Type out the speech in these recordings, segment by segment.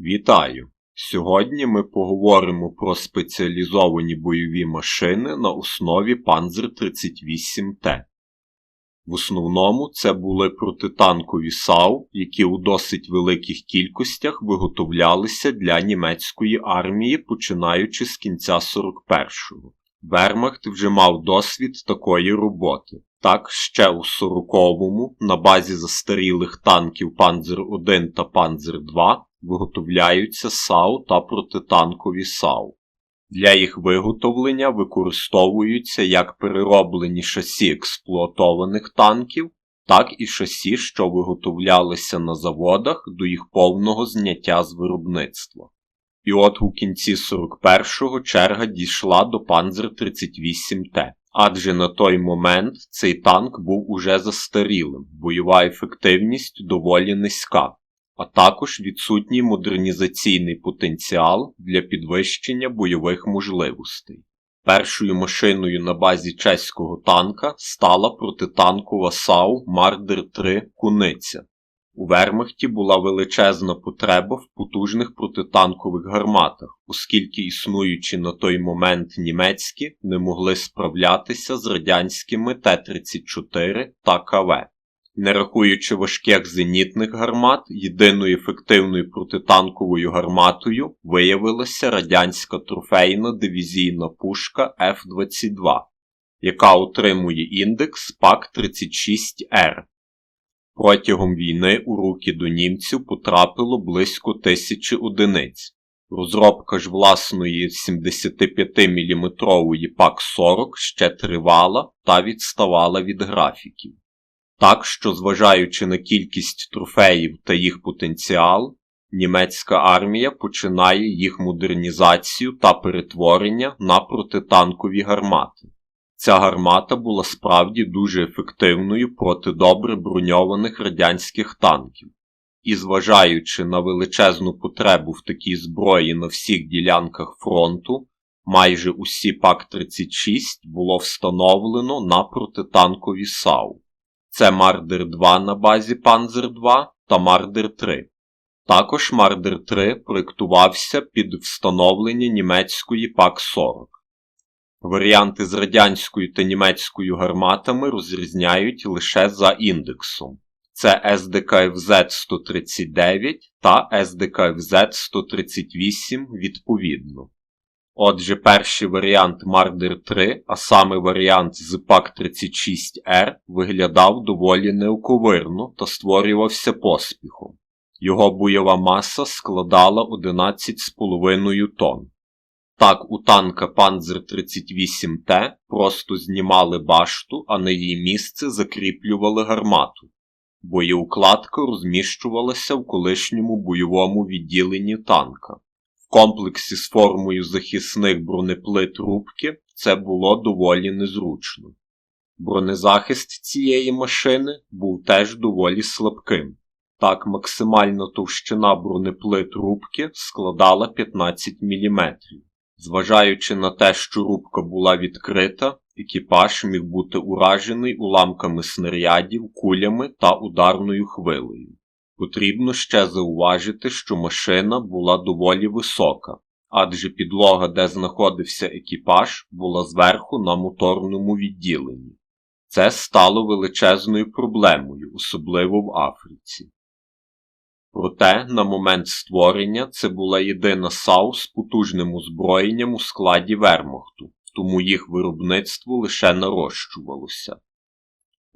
Вітаю! Сьогодні ми поговоримо про спеціалізовані бойові машини на основі Panzer 38T. В основному це були протитанкові САУ, які у досить великих кількостях виготовлялися для німецької армії, починаючи з кінця 41-го. Вермахт вже мав досвід такої роботи. Так, ще у 40-му на базі застарілих танків Panzer 1 та Panzer 2 виготовляються САУ та протитанкові САУ. Для їх виготовлення використовуються як перероблені шасі експлуатованих танків, так і шасі, що виготовлялися на заводах до їх повного зняття з виробництва. І от у кінці 41-го черга дійшла до Panzer 38T, адже на той момент цей танк був уже застарілим, бойова ефективність доволі низька, а також відсутній модернізаційний потенціал для підвищення бойових можливостей. Першою машиною на базі чеського танка стала протитанкова САУ Мардер 3 Куниця. У Вермахті була величезна потреба в потужних протитанкових гарматах, оскільки існуючі на той момент німецькі не могли справлятися з радянськими Т-34 та КВ. Не рахуючи важких зенітних гармат, єдиною ефективною протитанковою гарматою виявилася радянська трофейна дивізійна пушка F-22, яка отримує індекс ПАК-36Р. Протягом війни у руки до німців потрапило близько тисячі одиниць. Розробка ж власної 75-мм ПАК-40 ще тривала та відставала від графіків. Так що, зважаючи на кількість трофеїв та їх потенціал, німецька армія починає їх модернізацію та перетворення на протитанкові гармати. Ця гармата була справді дуже ефективною проти добре броньованих радянських танків. І зважаючи на величезну потребу в такій зброї на всіх ділянках фронту, майже усі ПАК-36 було встановлено на протитанкові САУ. Це Мардер 2 на базі Panzer 2 та Мардер 3. Також Мардер 3 проєктувався під встановлення німецької ПАК-40. Варіанти з радянською та німецькою гарматами розрізняють лише за індексом. Це СДКФЗ-139 та СДКФЗ-138 відповідно. Отже, перший варіант Мардер 3, а саме варіант з ПАК-36Р, виглядав доволі неоковирно та створювався поспіхом. Його бойова маса складала 11,5 тонн. Так, у танка Panzer 38Т просто знімали башту, а на її місце закріплювали гармату. Боєукладка розміщувалася в колишньому бойовому відділенні танка. Комплексі з формою захисних бронеплит рубки це було доволі незручно. Бронезахист цієї машини був теж доволі слабким. Так, максимальна товщина бронеплит рубки складала 15 мм. Зважаючи на те, що рубка була відкрита, екіпаж міг бути уражений уламками снарядів, кулями та ударною хвилею. Потрібно ще зауважити, що машина була доволі висока, адже підлога, де знаходився екіпаж, була зверху на моторному відділенні. Це стало величезною проблемою, особливо в Африці. Проте, на момент створення це була єдина САУ з потужним озброєнням у складі Вермахту, тому їх виробництво лише нарощувалося.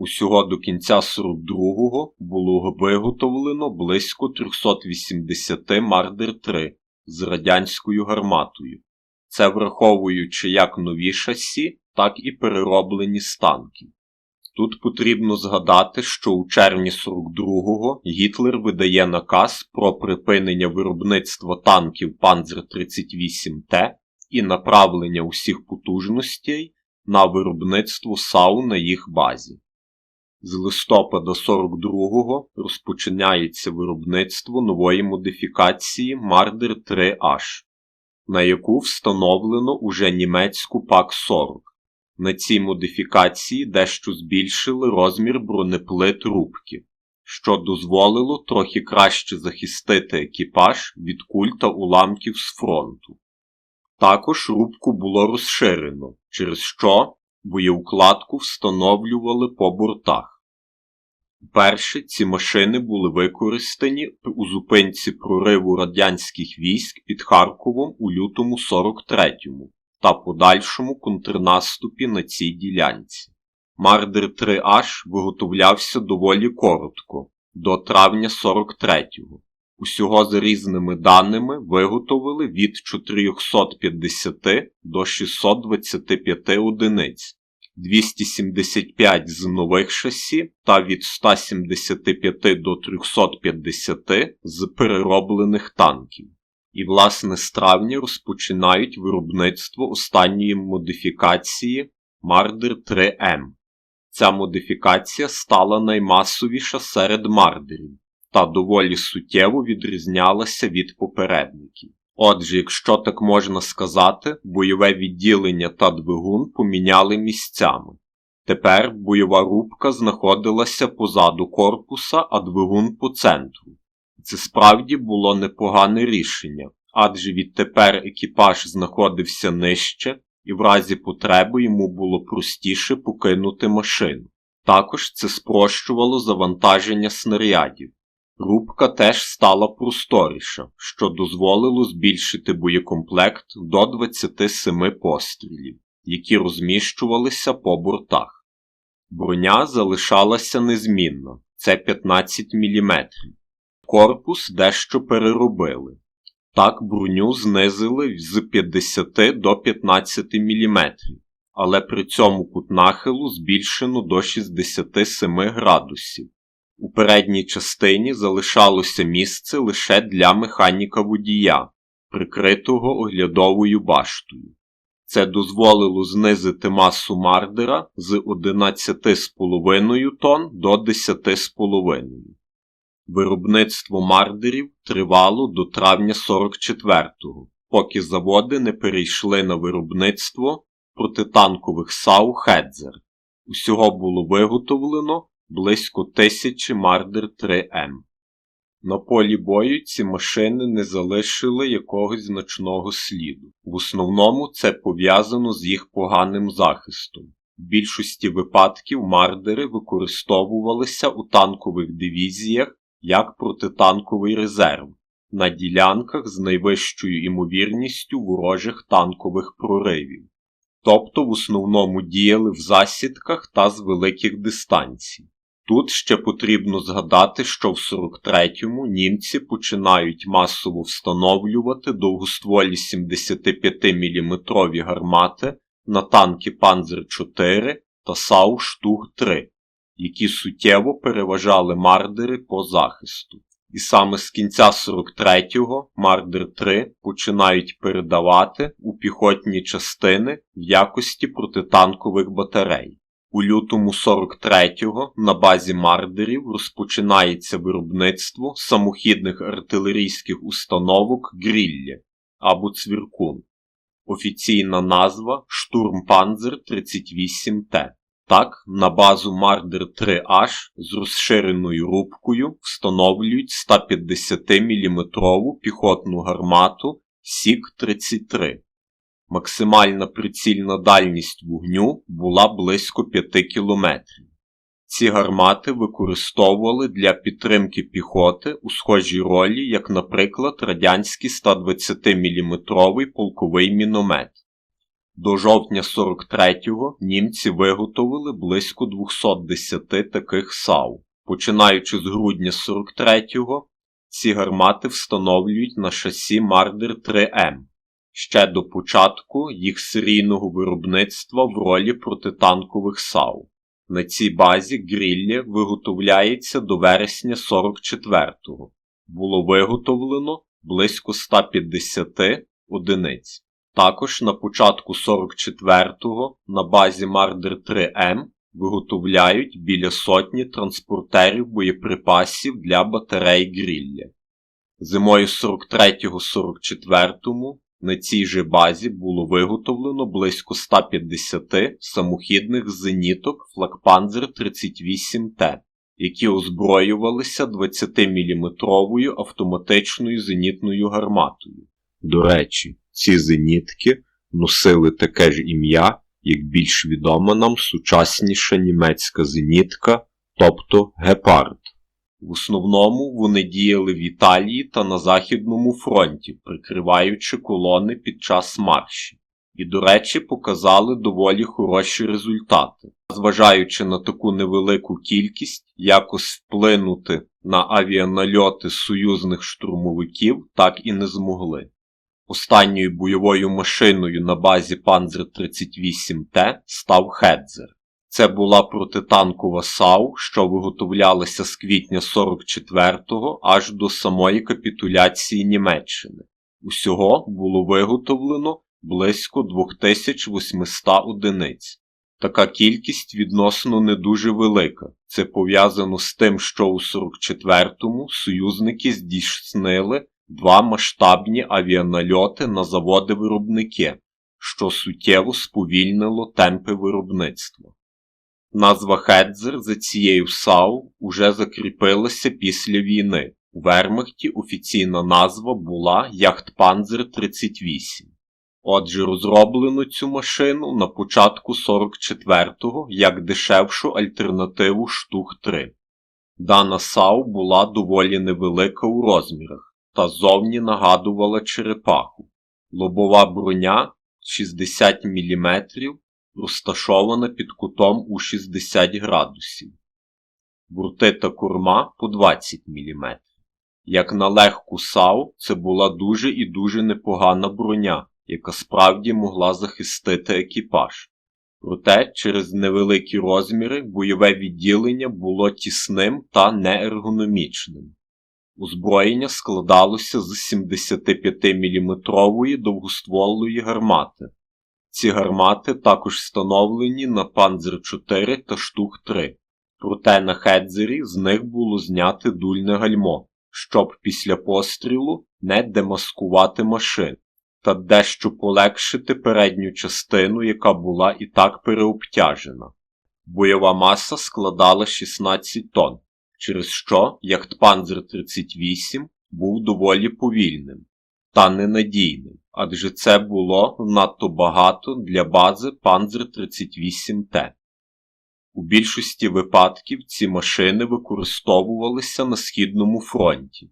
Усього до кінця 42-го було виготовлено близько 380 Мардер 3 з радянською гарматою. Це враховуючи як нові шасі, так і перероблені з танків. Тут потрібно згадати, що у червні 42-го Гітлер видає наказ про припинення виробництва танків Panzer 38Т і направлення усіх потужностей на виробництво САУ на їх базі. З листопада 42-го розпочинається виробництво нової модифікації Marder 3H, на яку встановлено уже німецьку ПАК-40. На цій модифікації дещо збільшили розмір бронеплит рубки, що дозволило трохи краще захистити екіпаж від куль та уламків з фронту. Також рубку було розширено, через що боєукладку встановлювали по бортах. Вперше ці машини були використані у зупинці прориву радянських військ під Харковом у лютому 43-му та подальшому контрнаступі на цій ділянці. Мардер 3H виготовлявся доволі коротко, до травня 43-го. Усього за різними даними виготовили від 450 до 625 одиниць, 275 з нових шасі та від 175 до 350 з перероблених танків. І, власне, з травня розпочинають виробництво останньої модифікації Marder 3M. Ця модифікація стала наймасовіша серед мардерів та доволі суттєво відрізнялася від попередників. Отже, якщо так можна сказати, бойове відділення та двигун поміняли місцями. Тепер бойова рубка знаходилася позаду корпуса, а двигун по центру. Це справді було непогане рішення, адже відтепер екіпаж знаходився нижче, і в разі потреби йому було простіше покинути машину. Також це спрощувало завантаження снарядів. Рубка теж стала просторіша, що дозволило збільшити боєкомплект до 27 пострілів, які розміщувалися по бортах. Броня залишалася незмінна це 15 мм. Корпус дещо переробили. Так броню знизили з 50 до 15 мм, але при цьому кут нахилу збільшено до 67 градусів. У передній частині залишалося місце лише для механіка водія, прикритого оглядовою баштою. Це дозволило знизити масу мардера з 11,5 тонн до 10,5. Виробництво мардерів тривало до травня 44-го, поки заводи не перейшли на виробництво протитанкових САУ Хедзер. Усього було виготовлено близько тисячі Мардер 3М. На полі бою ці машини не залишили якогось значного сліду. В основному це пов'язано з їх поганим захистом. В більшості випадків мардери використовувалися у танкових дивізіях як протитанковий резерв на ділянках з найвищою імовірністю ворожих танкових проривів, тобто в основному діяли в засідках та з великих дистанцій. Тут ще потрібно згадати, що в 43-му німці починають масово встановлювати довгостволі 75-мм гармати на танки Панзер 4 та САУ Штуг-3, які суттєво переважали мардери по захисту. І саме з кінця 43-го Мардер 3 починають передавати у піхотні частини в якості протитанкових батарей. У лютому 43-го на базі мардерів розпочинається виробництво самохідних артилерійських установок Грілля або Цвіркун. Офіційна назва Штурмпанзер 38Т. Так, на базу Мардер 3H з розширеною рубкою встановлюють 150 мм піхотну гармату Сік-33. Максимальна прицільна дальність вогню була близько 5 кілометрів. Ці гармати використовували для підтримки піхоти у схожій ролі, як, наприклад, радянський 120-мм полковий міномет. До жовтня 43-го німці виготовили близько 210 таких САУ. Починаючи з грудня 43-го, ці гармати встановлюють на шасі Мардер 3М ще до початку їх серійного виробництва в ролі протитанкових САУ. На цій базі грілля виготовляється до вересня 44-го. Було виготовлено близько 150 одиниць. Також на початку 44-го на базі Мардер 3М виготовляють біля сотні транспортерів боєприпасів для батарей грілля. Зимою 43-44 на цій же базі було виготовлено близько 150 самохідних зеніток Флагпанзер 38Т. які озброювалися 20-мм автоматичною зенітною гарматою. До речі, ці зенітки носили таке ж ім'я, як більш відома нам сучасніша німецька зенітка, тобто гепард. В основному вони діяли в Італії та на Західному фронті, прикриваючи колони під час маршів. І, до речі, показали доволі хороші результати. Зважаючи на таку невелику кількість, якось вплинути на авіанальоти союзних штурмовиків так і не змогли. Останньою бойовою машиною на базі Panzer 38Т став Хедзер. Це була протитанкова САУ, що виготовлялася з квітня 44-го аж до самої капітуляції Німеччини. Усього було виготовлено близько 2800 одиниць. Така кількість відносно не дуже велика. Це пов'язано з тим, що у 44-му союзники здійснили два масштабні авіанальоти на заводи-виробники, що суттєво сповільнило темпи виробництва. Назва Хедзер за цією САУ уже закріпилася після війни. У Вермахті офіційна назва була Яхтпанзер 38. Отже, розроблено цю машину на початку 44-го як дешевшу альтернативу Штух-3. Дана САУ була доволі невелика у розмірах та зовні нагадувала черепаху. Лобова броня 60 мм розташована під кутом у 60 градусів. Бурти та корма по 20 мм. Як на легку САУ, це була дуже і дуже непогана броня, яка справді могла захистити екіпаж. Проте через невеликі розміри бойове відділення було тісним та неергономічним. Озброєння складалося з 75-мм довгостволої гармати. Ці гармати також встановлені на Панзер 4 та Штух 3, проте на Хедзері з них було зняти дульне гальмо, щоб після пострілу не демаскувати машин, та дещо полегшити передню частину, яка була і так переобтяжена. Бойова маса складала 16 тонн, через що Яхтпанзер 38 був доволі повільним та ненадійним, адже це було надто багато для бази Panzer 38Т. У більшості випадків ці машини використовувалися на Східному фронті.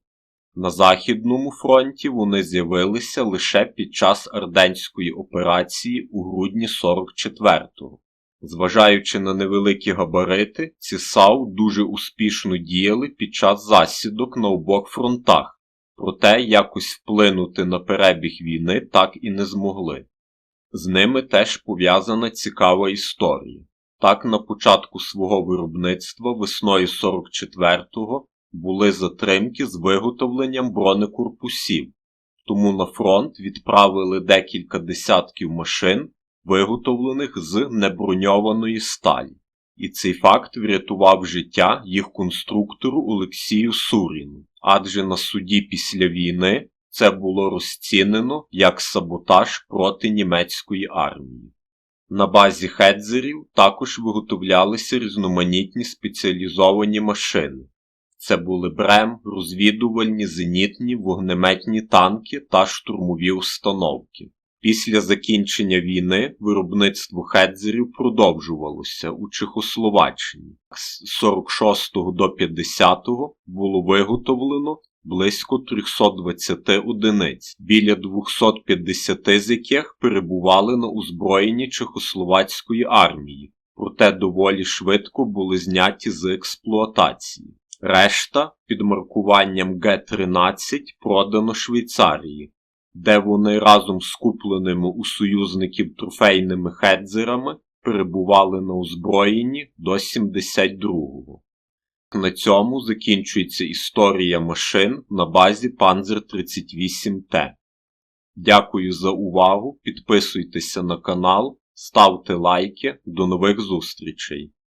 На Західному фронті вони з'явилися лише під час Арденської операції у грудні 44-го. Зважаючи на невеликі габарити, ці САУ дуже успішно діяли під час засідок на обох фронтах, проте якось вплинути на перебіг війни так і не змогли. З ними теж пов'язана цікава історія. Так, на початку свого виробництва весною 44-го були затримки з виготовленням бронекорпусів, тому на фронт відправили декілька десятків машин, виготовлених з неброньованої сталі. І цей факт врятував життя їх конструктору Олексію Суріну, адже на суді після війни це було розцінено як саботаж проти німецької армії. На базі хедзерів також виготовлялися різноманітні спеціалізовані машини. Це були брем, розвідувальні, зенітні, вогнеметні танки та штурмові установки. Після закінчення війни виробництво хедзерів продовжувалося у Чехословаччині. З 46 до 50 було виготовлено близько 320 одиниць, біля 250 з яких перебували на озброєнні Чехословацької армії, проте доволі швидко були зняті з експлуатації. Решта під маркуванням Г-13 продано Швейцарії, де вони разом з купленими у союзників трофейними хедзерами перебували на озброєнні до 72-го. На цьому закінчується історія машин на базі Panzer 38Т. Дякую за увагу, підписуйтеся на канал, ставте лайки, до нових зустрічей!